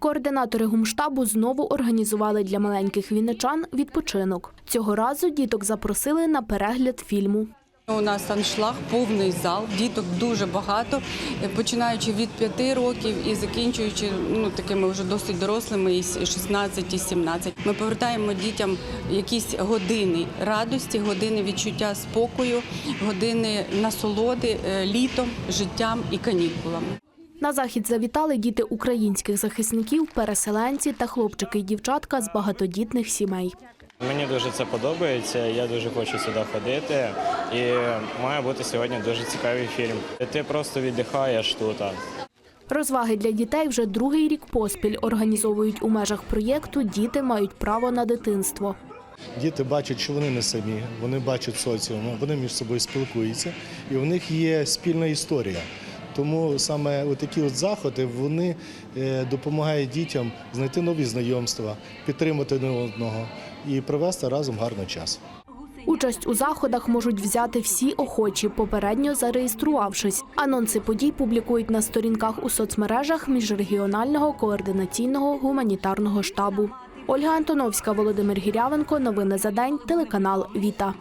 Координатори гумштабу знову організували для маленьких вінничан відпочинок. Цього разу діток запросили на перегляд фільму. У нас аншлаг, повний зал, діток дуже багато, починаючи від 5 років і закінчуючи ну такими вже досить дорослими, і с- 16, і 17. Ми повертаємо дітям якісь години радості, години відчуття спокою, години насолоди е, літом, життям і канікулами. На захід завітали діти українських захисників, переселенці та хлопчики й дівчатка з багатодітних сімей. Мені дуже це подобається. Я дуже хочу сюди ходити. І має бути сьогодні дуже цікавий фільм. Ти просто віддихаєш тут. Розваги для дітей вже другий рік поспіль організовують у межах проєкту Діти мають право на дитинство. Діти бачать, що вони не самі, вони бачать соціум, вони між собою спілкуються, і в них є спільна історія. Тому саме такі заходи вони е, допомагають дітям знайти нові знайомства, підтримати один одного і провести разом гарний час. Участь у заходах можуть взяти всі охочі, попередньо зареєструвавшись. Анонси подій публікують на сторінках у соцмережах міжрегіонального координаційного гуманітарного штабу. Ольга Антоновська, Володимир Гірявенко. Новини за день. Телеканал Віта.